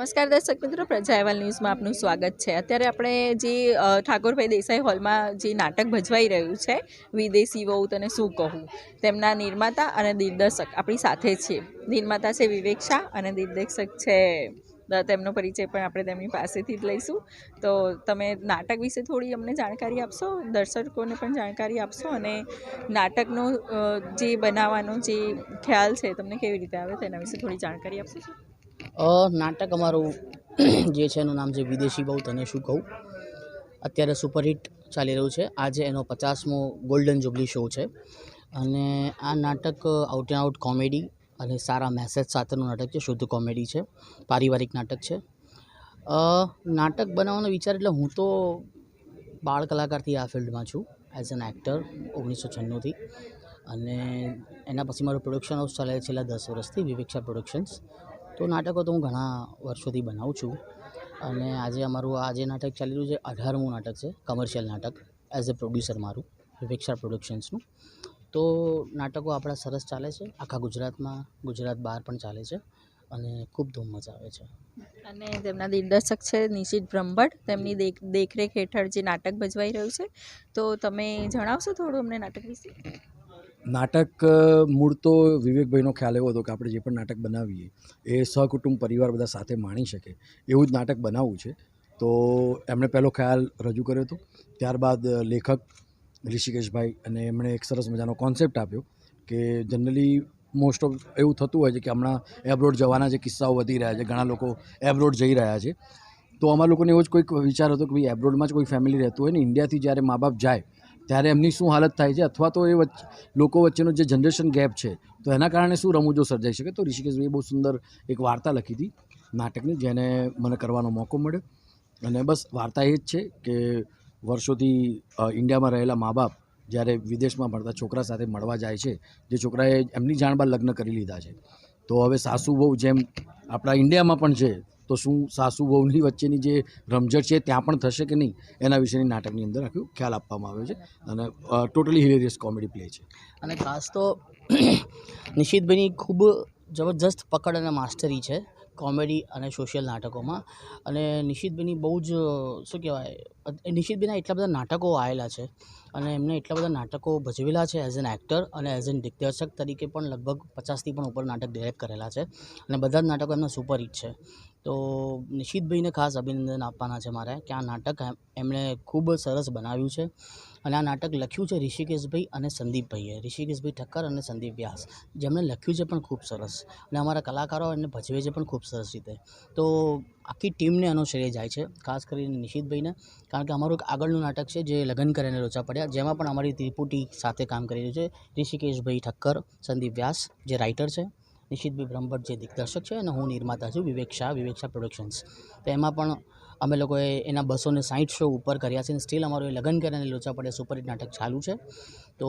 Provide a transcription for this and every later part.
નમસ્કાર દર્શક મિત્રો, પ્રજા ન્યૂઝમાં આપનું સ્વાગત છે. અત્યારે આપણે જે ઠાકોરભાઈ દેસાઈ હોલમાં જે નાટક ભજવાઈ રહ્યું છે, વિદેશી વહુ તને શું કહું, તેમના નિર્માતા અને દિગ્દર્શક આપણી સાથે છે. નિર્માતા છે વિવેક શાહ અને દિગ્દર્શક છે તેમનો પરિચય પણ આપણે તેમની પાસેથી જ લઈશું. તો તમે નાટક વિશે થોડી અમને જાણકારી આપશો, દર્શકોને પણ જાણકારી આપશો અને નાટકનો જે બનાવવાનો જે ખ્યાલ છે, તમને કેવી રીતે આવે તેના વિશે થોડી જાણકારી આપશો નાટક અમારું જે છે એનું નામ છે વિદેશી બહુ તને શું કહું? અત્યારે સુપરહિટ ચાલી રહ્યું છે. આજે એનો પચાસમો ગોલ્ડન જુબલી શો છે. અને આ નાટક આઉટ એન્ડ આઉટ કોમેડી અને સારા મેસેજ સાથેનું નાટક છે. શુદ્ધ કોમેડી છે. પારિવારિક નાટક છે. નાટક બનાવવાનો વિચાર એટલે હું તો બાળ કલાકારથી આ ફિલ્ડમાં છું એઝ એન એક્ટર ઓગણીસો છન્નુંથી. અને એના પછી મારું પ્રોડક્શન હાઉસ ચાલે છેલ્લા દસ વર્ષથી વિવેક્ષા પ્રોડક્શન્સ તો નાટકો તો હું ઘણા વર્ષોથી બનાવું છું. અને આજે અમારું આ જે નાટક ચાલી રહ્યું છે, અઢારમું નાટક છે કમર્શિયલ નાટક એઝ અ પ્રોડ્યુસર મારું વિવેક્ષા પ્રોડક્શન્સનું તો નાટકો આપણા સરસ ચાલે છે, આખા ગુજરાતમાં ગુજરાત બહાર પણ ચાલે છે અને ખૂબ ધૂમ મજા આવે છે. અને તેમના દિગ્દર્શક છે નિશિત બ્રહ્મભટ્ટ. તેમની દેખ, દેખરેખ હેઠળ જે નાટક ભજવાઈ રહ્યું છે. તો તમે જણાવશો થોડું અમને નાટક વિશે? નાટક મૂળ તો વિવેકભાઈનો ખ્યાલ એવો હતો કે આપણે જે પણ નાટક બનાવીએ, એ સહકુટુંબ પરિવાર બધા સાથે માણી શકે, એવું જ નાટક બનાવવું છે. તો એમણે પહેલો ખ્યાલ રજૂ કર્યો હતો. ત્યારબાદ લેખક ઋષિકેશભાઈ અને એમણે એક સરસ મજાનો કોન્સેપ્ટ આપ્યો કે જનરલી મોસ્ટ ઓફ એવું થતું હોય છે કે હમણાં એબ્રોડ જવાના જે કિસ્સાઓ વધી રહ્યા છે, ઘણા લોકો એબ્રોડ જઈ રહ્યા છે. તો અમારા લોકોને એવો જ કોઈક વિચાર હતો કે ભાઈ એબ્રોડમાં જ કોઈ ફેમિલી રહેતું હોય ને ઇન્ડિયાથી જ્યારે મા બાપ જાય ત્યારે એમની શું હાલત થાય છે? અથવા તો એ વચ્ચે લોકો વચ્ચેનો જે જનરેશન ગેપ છે, તો એના કારણે શું રમૂજો સર્જાઈ શકે? તો ઋષિકેશભાઈએ બહુ સુંદર એક વાર્તા લખી હતી નાટકની, જેને મને કરવાનો મોકો મળ્યો. અને બસ વાર્તા એ જ છે કે વર્ષોથી ઇન્ડિયામાં રહેલા મા બાપ જ્યારે વિદેશમાં ભણતા છોકરા સાથે મળવા જાય છે, જે છોકરાએ એમની જાણબાર લગ્ન કરી લીધા છે. તો હવે સાસુ બહુ જેમ આપણા ઇન્ડિયામાં પણ છે તો શું સાસુ વહુની વચ્ચેની જે રમઝટ છે ત્યાં પણ થશે કે નહીં, એના વિશેની નાટકની અંદર આખું ખ્યાલ આપવામાં આવ્યો છે અને ટોટલી હિલેરિયસ કોમેડી પ્લે છે. અને ખાસ તો નિશિતભાઈની ખૂબ જબરજસ્ત પકડ અને માસ્ટરી છે કોમેડી અને સોશિયલ નાટકોમાં. અને નિશિતભાઈની બહુ જ, શું કહેવાય નિશિતભાઈના એટલા બધા નાટકો આવેલા છે અને એમને એટલા બધા નાટકો ભજવેલા છે એઝ એન એક્ટર અને એઝ એન દિગ્દર્શક તરીકે પણ લગભગ પચાસથી પણ ઉપર નાટક ડિરેક્ટ કરેલા છે. અને બધા જ નાટકો એમના સુપરહિટ છે. તો નિશિતભાઈને ખાસ અભિનંદન આપવાના છે મારે કે આ નાટક એમણે ખૂબ સરસ બનાવ્યું છે. અને આ નાટક લખ્યું છે ઋષિકેશભાઈ અને સંદીપભાઈએ, ઋષિકેશભાઈ ઠક્કર અને સંદીપ વ્યાસ. જેમણે લખ્યું છે પણ ખૂબ સરસ. અને અમારા કલાકારો એને ભજવે છે પણ ખૂબ સરસ રીતે. તો આખી ટીમને એનો શ્રેય જાય છે, ખાસ કરીને નિશિતભાઈને. કારણ કે અમારું એક આગળનું નાટક છે જે લગ્ન કરીને લોચા પડ્યા. જેમાં પણ અમારી ત્રિપુટી સાથે કામ કરી રહ્યું છે ઋષિકેશભાઈ ઠક્કર, સંદીપ વ્યાસ, જે રાઇટર છે. નિશિતભાઈ બ્રહ્મભટ્ટ જે દિગ્દર્શક છે અને હું નિર્માતા છું વિવેક શાહ વિવેક શાહ પ્રોડક્શન્સ તો એમાં પણ અમે લોકોએ એના બસો ને શો ઉપર કર્યા છે અને સ્ટીલ અમારું એ લગ્ન કરીને લોચા પડે સુપરહિટ નાટક ચાલુ છે. તો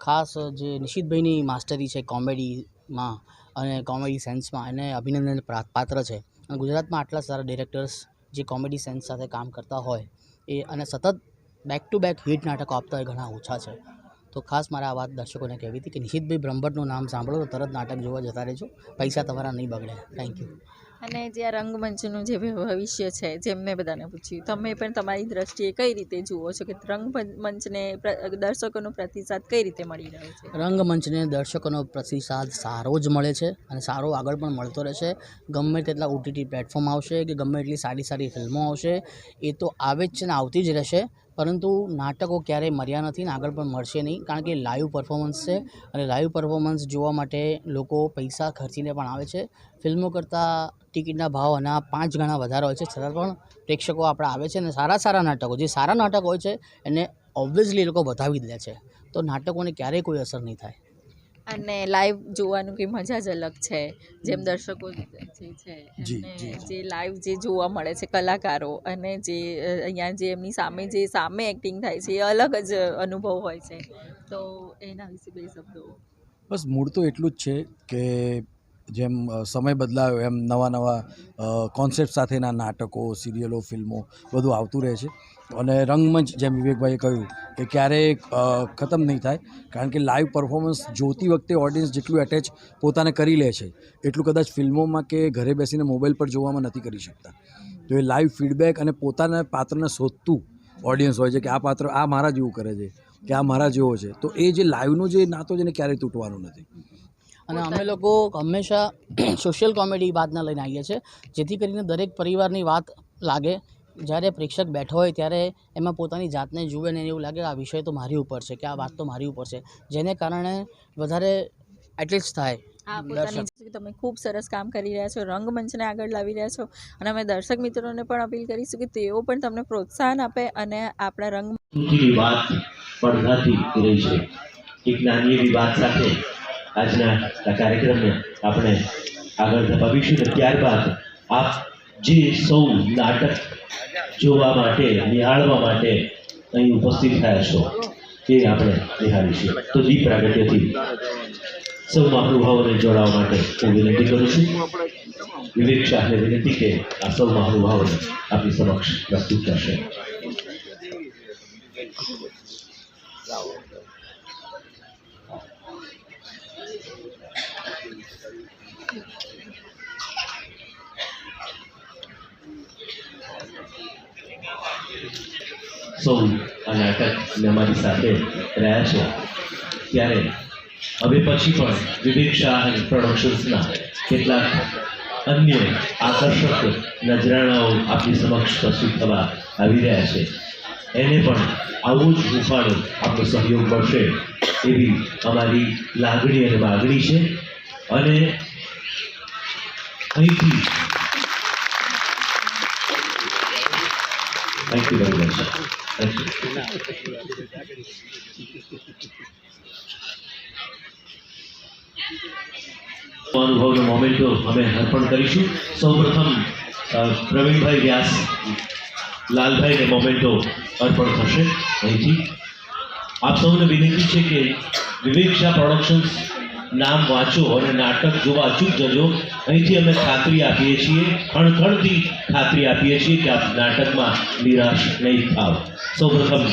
ખાસ જે નિશિતભાઈની માસ્ટરી છે કોમેડીમાં અને કોમેડી સેન્સમાં એને અભિનંદન પાત્ર છે. અને ગુજરાતમાં આટલા સારા ડિરેક્ટર્સ જે કોમેડી સેન્સ સાથે કામ કરતા હોય એ અને સતત બેક ટુ બેક હિટ નાટકો આપતા હોય ઘણા ઓછા છે. તો ખાસ મારે આ વાત દર્શકોને કહેવી હતી કે નિશિતભાઈ બ્રહ્મભટ્ટનું નામ સાંભળો તો તરત નાટક જોવા જતા રહેજો. પૈસા તમારા નહીં બગડે. થેન્ક યુ અને જે આ રંગમંચનું જે ભવિષ્ય છે જેમ મેં બધાને પૂછ્યું તમે પણ તમારી દ્રષ્ટિએ કઈ રીતે જુઓ છો કે રંગમંચને દર્શકોનો પ્રતિસાદ કઈ રીતે મળી રહ્યો છે? રંગમંચને દર્શકોનો પ્રતિસાદ સારો જ મળે છે અને સારો આગળ પણ મળતો રહેશે. ગમે તેટલા ઓટીટી પ્લેટફોર્મ આવશે કે ગમે એટલી સારી સારી ફિલ્મો આવશે એ તો આવે જ છે ને આવતી જ રહેશે. પરંતુ નાટકો ક્યારેય મર્યા નથી ને આગળ પણ મળશે નહીં. કારણ કે લાઈવ પરફોર્મન્સ છે અને લાઈવ પરફોર્મન્સ જોવા માટે લોકો પૈસા ખર્ચીને પણ આવે છે. ફિલ્મો કરતાં ટિકિટના ભાવ અને પાંચ ગણા વધારે હોય છે. છતાં પણ પ્રેક્ષકો આપણે આવે છે અને સારા સારા નાટકો, જે સારા નાટકો હોય છે, એને ઓબ્વિયસલી એ લોકો વધાવી દે છે. તો નાટકોને ક્યારેય કોઈ અસર નહીં થાય. અને લાઈવ જોવાનું કંઈ મજા જ અલગ છે. જેમ દર્શકો જે છે. જે લાઈવ જે જોવા મળે છે કલાકારો અને જે અહીંયા જે એમની સામે જે સામે એક્ટિંગ થાય છે એ અલગ જ અનુભવ હોય છે. તો એના વિશે બે શબ્દો. બસ મૂળ તો એટલું જ છે કે જેમ સમય બદલાયો એમ નવા નવા કોન્સેપ્ટ સાથેના નાટકો સિરિયલો ફિલ્મો બધું આવતું રહે છે. અને રંગમંચ જેમ વિવેકભાઈએ કહ્યું કે ક્યારેય ખતમ નહીં થાય, કારણ કે લાઈવ પરફોર્મન્સ જોતી વખતે ઓડિયન્સ જેટલું એટેચ પોતાને કરી લે છે, એટલું કદાચ ફિલ્મોમાં કે ઘરે બેસીને મોબાઈલ પર જોવામાં નથી કરી શકતા. તો એ લાઈવ ફીડબેક અને પોતાના પાત્રને શોધતું ઓડિયન્સ હોય છે કે આ પાત્ર આ મારા જેવું કરે છે, કે આ મારા જેવો છે. તો એ જે લાઈવનો જે નાતો છે ને ક્યારેય તૂટવાનો નથી. અને અમે લોકો હંમેશા સોશિયલ કોમેડી વાતના લઈને આવીએ છીએ, જેથી કરીને દરેક પરિવારની વાત લાગે જ્યારે પ્રેક્ષક બેઠો હોય ત્યારે એમાં પોતાની જાતને જુએ ને એવું લાગે કે આ વિષય તો મારી ઉપર છે કે આ વાત તો મારી ઉપર છે. જેને કારણે વધારે એટલીસ્ટ થાય તમે ખૂબ સરસ કામ કરી રહ્યા છો રંગમંચને આગળ લાવી રહ્યા છો અને અમે દર્શક મિત્રોને પણ અપીલ કરીશું કે તેઓ પણ તમને પ્રોત્સાહન આપે અને આપણા રંગ વાત પડઘાતી રહી છે. એક નાની એવી વાત સાથે આજના આ કાર્યક્રમને આપણે આગળ ધપાવીશું ને ત્યારબાદ આપ જે સૌ નાટક જોવા માટે, નિહાળવા માટે અહીં ઉપસ્થિત થયા છો એ આપણે નિહાળીશું. તો દીપ પ્રાગટ્યથી સૌ મહાનુભાવોને જોડાવા માટે હું વિનંતી કરું છું. વિવેક શાહને વિનંતી કે આ સૌ મહાનુભાવોને આપની સમક્ષ પ્રસ્તુત કરશે. સૌ આ નાટકને અમારી સાથે રહ્યા છે. ત્યારે હવે પછી પણ વિવેક શાહ પ્રોડક્શન્સના કેટલાક અન્ય આકર્ષક નજરાણાઓ આપની સમક્ષ પ્રસ્તુત થવા આવી રહ્યા છે. એને પણ આવું જ હુંફાળો આપણો સહયોગ મળશે એવી અમારી લાગણી અને માગણી છે. અને અહીંથી થેન્ક યુ વેરી મચ અનુભવનો મોમેન્ટો અમે અર્પણ કરીશું. સૌપ્રથમ પ્રવીણભાઈ વ્યાસ, લાલભાઈને મોમેન્ટો અર્પણ થશે અહીંથી. આપ સૌને વિનંતી છે કે વિવેક શાહ પ્રોડક્શન્સ નામ વાંચો અને નાટક જોવા અચૂક જજો. અહીંથી અમે ખાતરી આપીએ છીએ ખણખણથી ખાતરી આપીએ છીએ કે આપ નાટકમાં નિરાશ નહીં થાવ. સૌપ્રથમ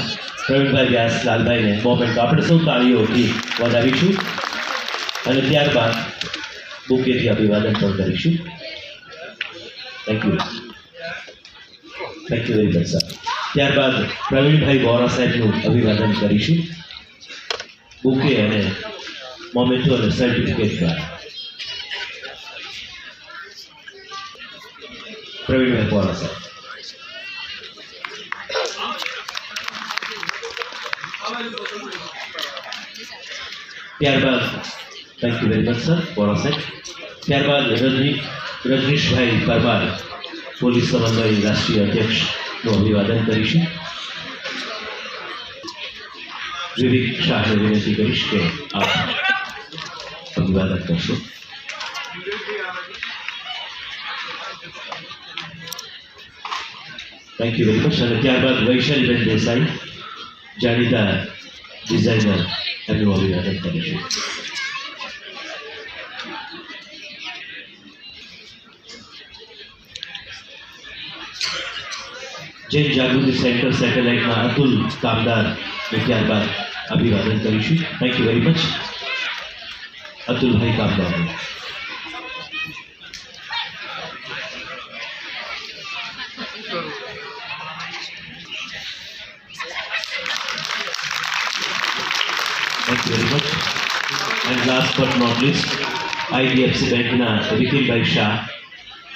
પ્રવીણભાઈ વ્યાસ, લાલભાઈને મોમેન્ટ આપણે સૌ તાળીઓથી વધાવીશું. અને ત્યારબાદ બુકેથી અભિવાદન પણ કરીશું. Thank you thank you very much sir ત્યારબાદ પ્રવીણભાઈ વોરા સાહેબનું અભિવાદન કરીશું. બુકે અને મોમેન્ટો અને સર્ટિફિકેટ દ્વારા પ્રવીણભાઈ વોરા સાહેબ ત્યારબાદ thank you very much sir Vora સાહેબ ત્યારબાદ રજની રજનીશભાઈ પરમાર પોલીસ સમન્વય રાષ્ટ્રીય અધ્યક્ષનું અભિવાદન કરીશું વિવેક શાહને વિનંતી કરીશ કે આપ અભિવાદન કરશો થેન્ક યુ વેરી મચ અને ત્યારબાદ વૈશાલીબેન દેસાઈ જાણીતા ડિઝાઇનર એમનું અભિવાદન કરીશું જૈન જાગૃતિ સેન્ટર સેટેલાઇટના અતુલ કામદાર ને ત્યારબાદ અભિવાદન કરીશું thank you very much Atulbhai Kamdar thank you very much and last but not least IDFC બેંકના રિતિનભાઈ શાહ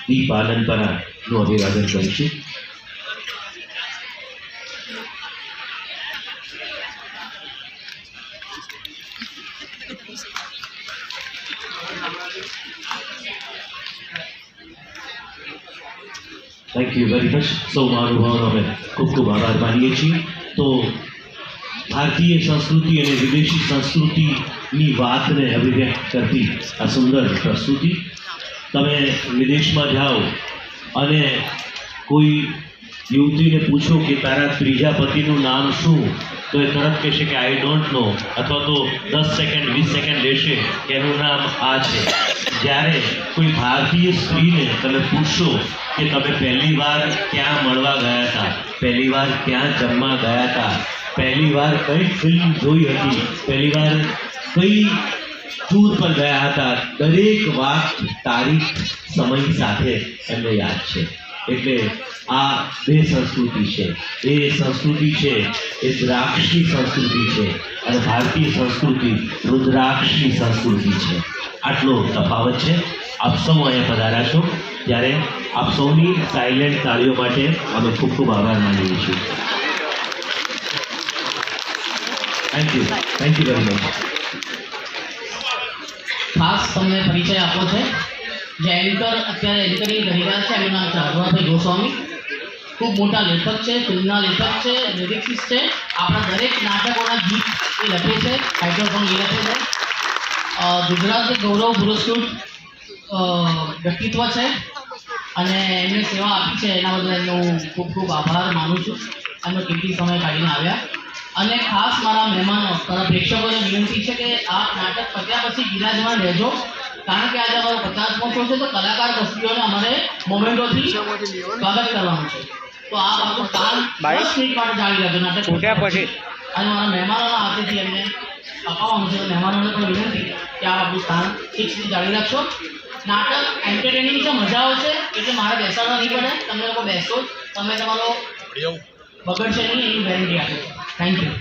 દીપ આનંદપરાનું અભિવાદન કરીશું થેન્ક યુ વેરી મચ સૌ મહાનુભાવોનો અમે ખૂબ ખૂબ આભાર માનીએ છીએ. તો ભારતીય સંસ્કૃતિ અને વિદેશી સંસ્કૃતિની વાતને અભિવ્યક્ત કરતી આ સુંદર પ્રસ્તુતિ. તમે વિદેશમાં જાઓ અને કોઈ યુવતીને પૂછો કે તારા ત્રીજા પતિનું નામ શું? તો એ તરત કહેશે કે આઈ ડોન્ટ નો અથવા તો દસ સેકન્ડ, વીસ સેકન્ડ લેશે કે, એનું નામ આ છે. જ્યારે કોઈ ભારતીય સ્ત્રીને તમે પૂછશો કે, તમે પહેલી વાર ક્યાં મળવા ગયા હતા? પહેલી વાર ક્યાં જમવા ગયા હતા? પહેલી વાર કઈ ફિલ્મ જોઈ હતી? પહેલી વાર કઈ ટૂર પર ગયા હતા? દરેક વાત તારીખ, સમય સાથે એમને યાદ છે. એટલે આ બે સંસ્કૃતિ છે. એ સંસ્કૃતિ છે, એ દ્રાક્ષી સંસ્કૃતિ છે અને ભારતીય સંસ્કૃતિ રુદ્રાક્ષી સંસ્કૃતિ છે. આટલો તફાવત છે. આપ સૌ અહીંયા પધાર્યા છો. ત્યારે આપ સૌની સાયલેન્ટ તાળીઓ માટે અમે ખૂબ ખૂબ આભાર માનીએ છીએ. Thank you thank you very much ખાસ તમને પરિચય આપો છે. જે એન્કર અત્યારે એન્કરિંગ કરી રહ્યા છે, એમનું નામ છે ગોસ્વામી. ખૂબ મોટા લેખક છે, ફિલ્મના લેખક છે લિરિક્સિસ્ટ છે. આપણા દરેક નાટકોના ગીત એ લખે છે ટાઇટલ પણ એ લખે છે. ગુજરાતી ગૌરવ પુરસ્કૃત વ્યક્તિત્વ છે. અને એમને સેવા આપી છે, એના બદલ એમનો હું ખૂબ ખૂબ આભાર માનું છું. એમનો કિંમતી સમય કાઢીને આવ્યા. અને ખાસ મારા મહેમાનો મારા પ્રેક્ષકોને વિનંતી છે કે આ નાટક પત્યા પછી બિરાજમાન રહેજો. કારણ કે આજે અમારો પચાસમો શો છે તો કલાકાર વસ્તીઓને અમારે મોમેન્ટોથી સ્વાગત કરવાનું છે. તો આ બાબત કાલ દસ મિનિટ માટે જાણી લેજો નાટક છૂટ્યા પછી? અને મારા મહેમાનોના હાથેથી એમને અપાવવાનું છે તો મહેમાનોને પણ વિનંતી કે આ આપણું સ્થાન ઠીક સુધી જાળવી રાખશો. નાટક એન્ટરટેનિંગ છે મજા આવશે એટલે મારે બેસાડવા નહીં પડે. તમે લોકો બેસો તમે તમારો બગડશે નહીં એની ગેરંટી આપું થેન્ક યુ